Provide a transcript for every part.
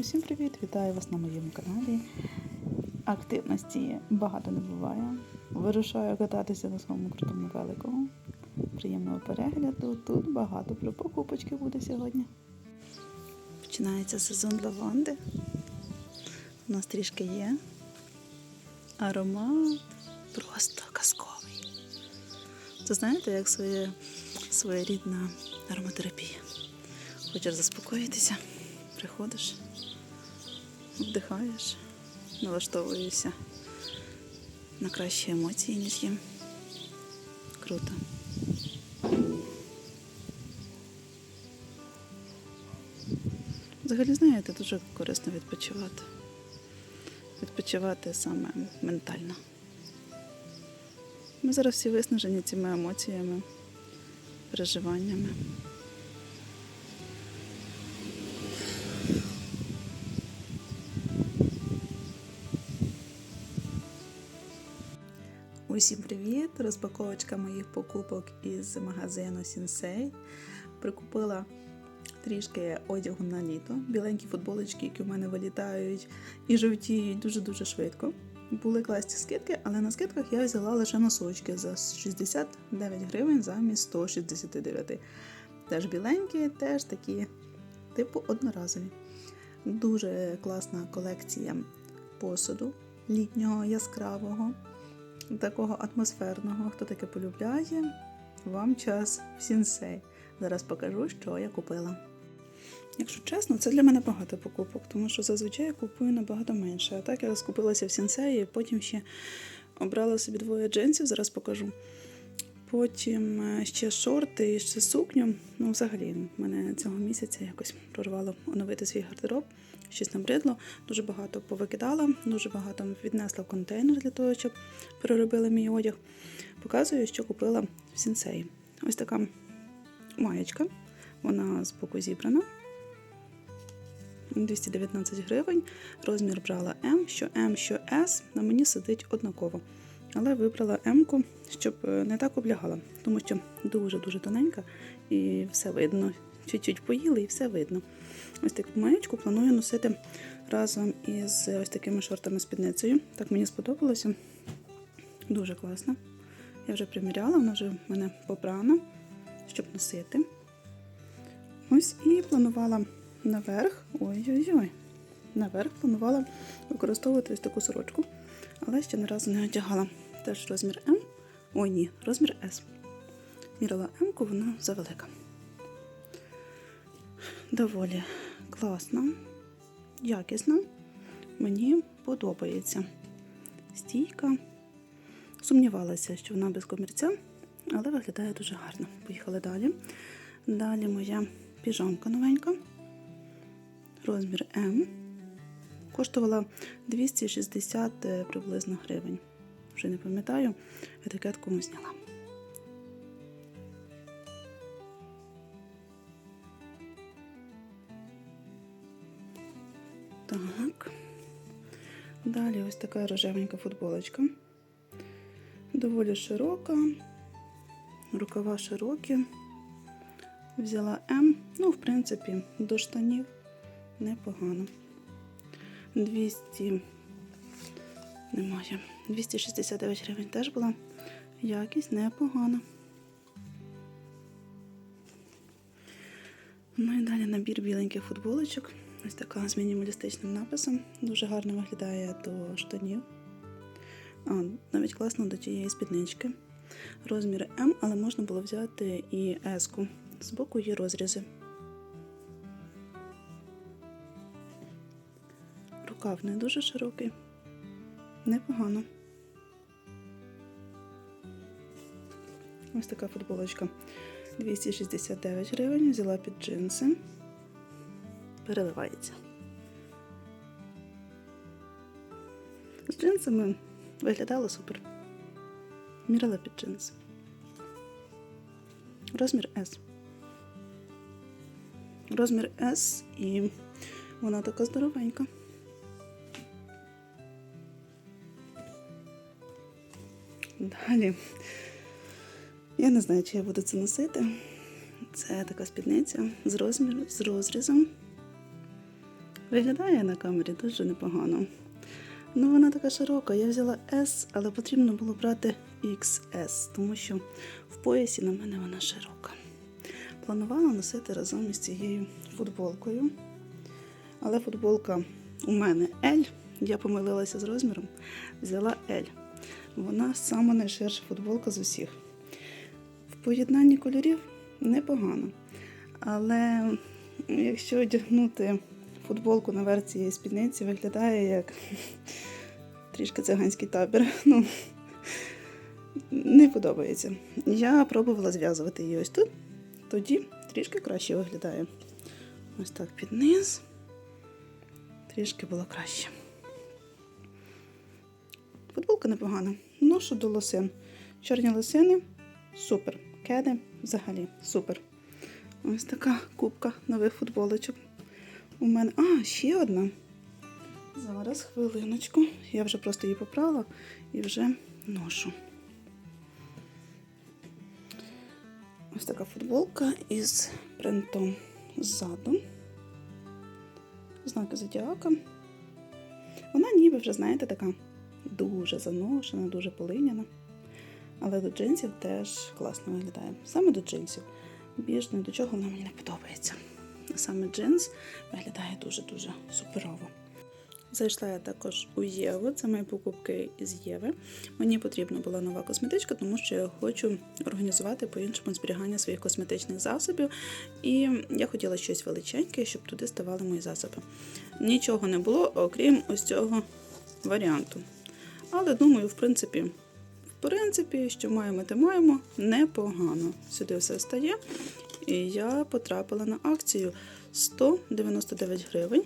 Усім привіт! Вітаю вас на моєму каналі. Активності багато не буває. Вирушаю кататися на своєму крутому велику. Приємного перегляду. Тут багато про покупочки буде сьогодні. Починається сезон лаванди. У нас трішки є. Аромат просто казковий. Це знаєте, як своє, своєрідна ароматерапія. Хочеш заспокоїтися, приходиш, вдихаєш, налаштовуєшся на кращі емоції, ніж їм. Круто. Взагалі, знаєте, дуже корисно відпочивати. Відпочивати саме ментально. Ми зараз всі виснажені цими емоціями, переживаннями. Усім привіт! Розпаковочка моїх покупок із магазину Сінсей. Прикупила трішки одягу на літо, біленькі футболочки, які в мене вилітають і жовтіють дуже-дуже швидко. Були класні скидки, але на скидках я взяла лише носочки за 69 гривень замість 169. Теж біленькі, теж такі, типу одноразові. Дуже класна колекція посуду літнього яскравого такого атмосферного. Хто таке полюбляє, вам час в сінсей. Зараз покажу, що я купила. Якщо чесно, це для мене багато покупок, тому що зазвичай я купую набагато менше. А так я розкупилася в сінсеї, потім ще обрала собі двоє джинсів, зараз покажу. Потім е, ще шорти і ще сукню. Ну, взагалі, мене цього місяця якось прорвало оновити свій гардероб. Щось набридло, дуже багато повикидала, дуже багато віднесла в контейнер для того, щоб переробили мій одяг. Показую, що купила в сінсеї. Ось така маєчка. Вона з боку зібрана. 219 гривень. Розмір брала М, що М, що С, на мені сидить однаково. Але вибрала М-ку, щоб е, не так облягала, тому що дуже-дуже тоненька і все видно. Чуть-чуть поїли і все видно. Ось таку маєчку планую носити разом із ось такими шортами спідницею. Так мені сподобалося. Дуже класно. Я вже приміряла, вона вже в мене попрана, щоб носити. Ось і планувала наверх. Ой-ой-ой. Наверх планувала використовувати ось таку сорочку, але ще ні разу не одягала. Теж розмір М. Ой, ні, розмір С. Мірила М-ку, вона завелика. Доволі класна, якісна. Мені подобається. Стійка. Сумнівалася, що вона без комірця, але виглядає дуже гарно. Поїхали далі. Далі моя піжамка новенька. Розмір М. Коштувала 260 приблизно гривень. Вже не пам'ятаю, етикетку ми зняла. Так. Далі ось така рожевенька футболочка. Доволі широка, рукава широкі. Взяла М, ну, в принципі, до штанів непогано. 200 немає. 269 гривень теж була. Якість непогана. Ну і далі набір біленьких футболочок. Ось така з мінімалістичним написом. Дуже гарно виглядає до штанів. А, навіть класно до тієї спіднички. Розмір М, але можна було взяти і S-ку. Збоку є розрізи. Рукав не дуже широкий. Непогано. Ось така футболочка 269 гривень. Взяла під джинси. Переливається. З джинсами виглядало супер. Мірила під джинси. Розмір S. Розмір S і вона така здоровенька. Далі. Я не знаю, чи я буду це носити. Це така спідниця з розміром, з розрізом. Виглядає на камері дуже непогано. Ну, вона така широка. Я взяла S, але потрібно було брати XS, тому що в поясі на мене вона широка. Планувала носити разом із цією футболкою. Але футболка у мене L. Я помилилася з розміром, взяла L. Вона найширша футболка з усіх. В поєднанні кольорів непогано. Але якщо одягнути футболку наверх цієї спідниці, виглядає як трішки циганський табір. Ну, не подобається. Я пробувала зв'язувати її ось тут, тоді трішки краще виглядає. Ось так під низ. Трішки було краще. Футболка непогана. Ношу до лосин. Чорні лосини супер. Кеди взагалі супер. Ось така кубка нових футболочок. У мене. А, ще одна. Зараз хвилиночку. Я вже просто її поправила і вже ношу. Ось така футболка із принтом ззаду. Знаки зодіака. Вона ніби вже, знаєте, така дуже заношена, дуже полиняна. Але до джинсів теж класно виглядає. Саме до джинсів. Більш не до чого вона мені не подобається. Саме джинс виглядає дуже-дуже суперово. Зайшла я також у Єву, це мої покупки із Єви. Мені потрібна була нова косметичка, тому що я хочу організувати по-іншому зберігання своїх косметичних засобів. І я хотіла щось величеньке, щоб туди ставали мої засоби. Нічого не було, окрім ось цього варіанту. Але думаю, в принципі, в принципі, що маємо, те маємо непогано. Сюди все стає. І я потрапила на акцію 199 гривень.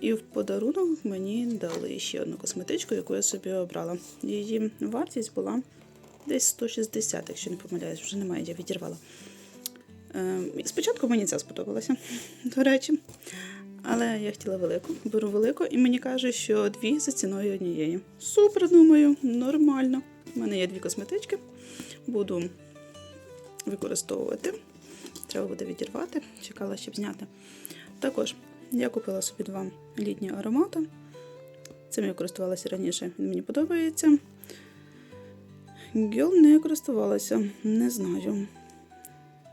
І в подарунок мені дали ще одну косметичку, яку я собі обрала. Її вартість була десь 160, якщо не помиляюсь, вже немає, я відірвала. Е, спочатку мені ця сподобалася, до речі. Але я хотіла велику, беру велику, і мені каже, що дві за ціною однієї. Супер, думаю, нормально. У мене є дві косметички, буду використовувати. Треба буде відірвати, чекала, щоб зняти. Також я купила собі два літні аромати. Цим я користувалася раніше, він мені подобається. Гіл не користувалася, не знаю.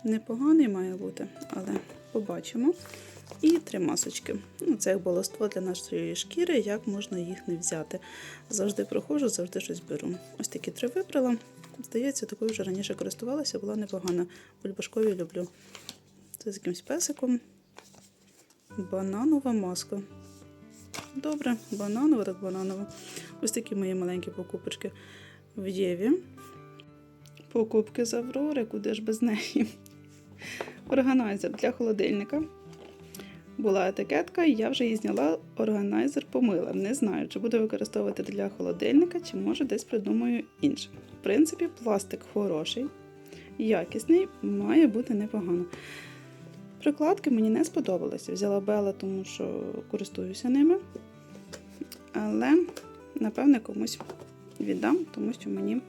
Непоганий має бути, але побачимо. І три масочки. Ну, Це як баластво для нашої шкіри, як можна їх не взяти. Завжди проходжу, завжди щось беру. Ось такі три вибрала. Здається, такою вже раніше користувалася, була непогана. Бульбашкові люблю. Це з якимось песиком. Бананова маска. Добре, бананова, так бананова. Ось такі мої маленькі покупочки в Єві. Покупки з Аврори, куди ж без неї. Органайзер для холодильника. Була етикетка, і я вже її зняла, органайзер помила. Не знаю, чи буду використовувати для холодильника, чи може десь придумаю інше. В принципі, пластик хороший, якісний, має бути непогано. Прикладки мені не сподобалися. Взяла Бела, тому що користуюся ними. Але, напевне, комусь віддам, тому що мені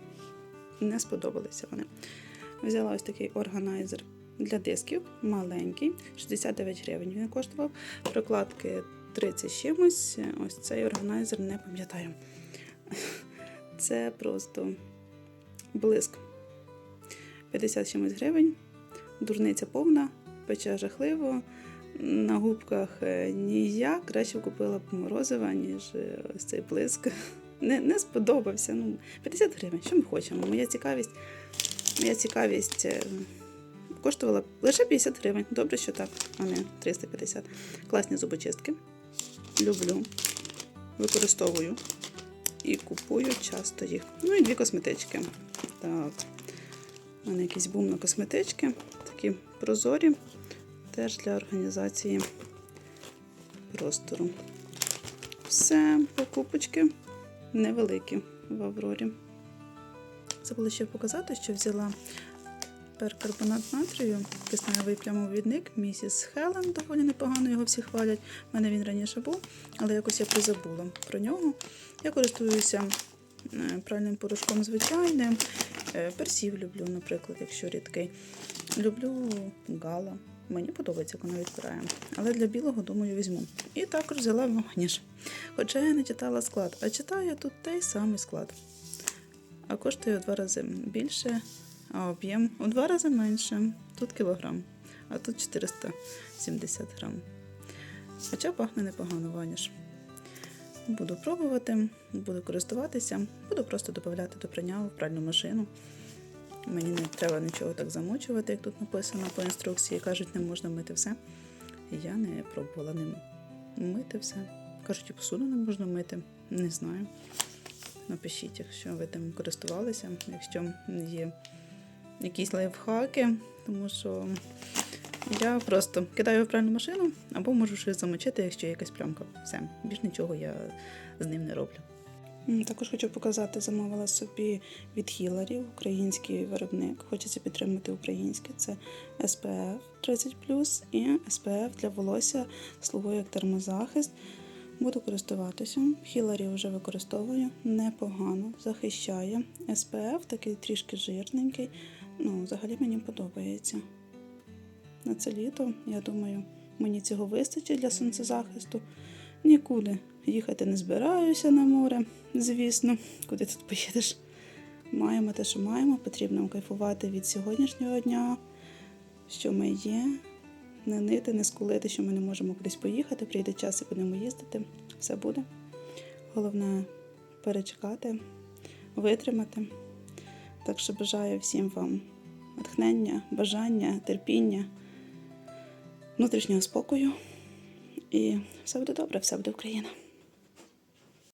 не сподобалися вони. Взяла ось такий органайзер для дисків, маленький, 69 гривень він коштував. Прокладки 30 чимось. Ось цей органайзер не пам'ятаю. Це просто блиск. 50 чимось гривень, дурниця повна, пече жахливо. На губках е, ніяк, краще купила б морозива, ніж е, ось цей блиск. Не, не сподобався. Ну, 50 гривень, що ми хочемо? Моя цікавість, моя цікавість е, коштувала лише 50 гривень. Добре, що так, а не 350. Класні зубочистки. Люблю, використовую і купую часто їх. Ну і дві косметички. Так, у мене якийсь бум на косметички, такі прозорі, теж для організації простору. Все, покупочки невеликі в Аврорі. Забула ще показати, що взяла перкарбонат натрію, кисневий прямовідник, місіс Хелен, доволі непогано його всі хвалять. У мене він раніше був, але якось я призабула про нього. Я користуюся е, пральним порошком звичайним. Е, Персів люблю, наприклад, якщо рідкий. Люблю гала. Мені подобається, як вона відпирає. Але для білого, думаю, візьму. І також взяла вогніш. Хоча я не читала склад, а читаю тут той самий склад. А коштує в два рази більше, а об'єм у два рази менше. Тут кілограм, а тут 470 грам. Хоча пахне непогано ваніш. Буду пробувати, буду користуватися, буду просто додавати до прання в пральну машину. Мені не треба нічого так замочувати, як тут написано по інструкції. Кажуть, не можна мити все. Я не пробувала ним мити все. Кажуть, і посуду не можна мити. Не знаю. Напишіть, якщо ви тим користувалися, якщо є якісь лайфхаки, тому що я просто кидаю в пральну машину або можу щось замочити, якщо є якась плямка. Все, більш нічого я з ним не роблю. Також хочу показати, замовила собі від Хіларі, український виробник. Хочеться підтримати українське. Це SPF 30 і SPF для волосся слугує як термозахист. Буду користуватися. Хіларі вже використовую непогано, захищає. SPF такий трішки жирненький. Ну, взагалі мені подобається. На це літо, я думаю, мені цього вистачить для сонцезахисту. Нікуди їхати не збираюся на море, звісно. Куди тут поїдеш? Маємо те, що маємо. Потрібно кайфувати від сьогоднішнього дня, що ми є. Не нити, не скулити, що ми не можемо кудись поїхати. Прийде час і будемо їздити. Все буде. Головне перечекати, витримати. Так що бажаю всім вам натхнення, бажання, терпіння, внутрішнього спокою. І все буде добре, все буде Україна.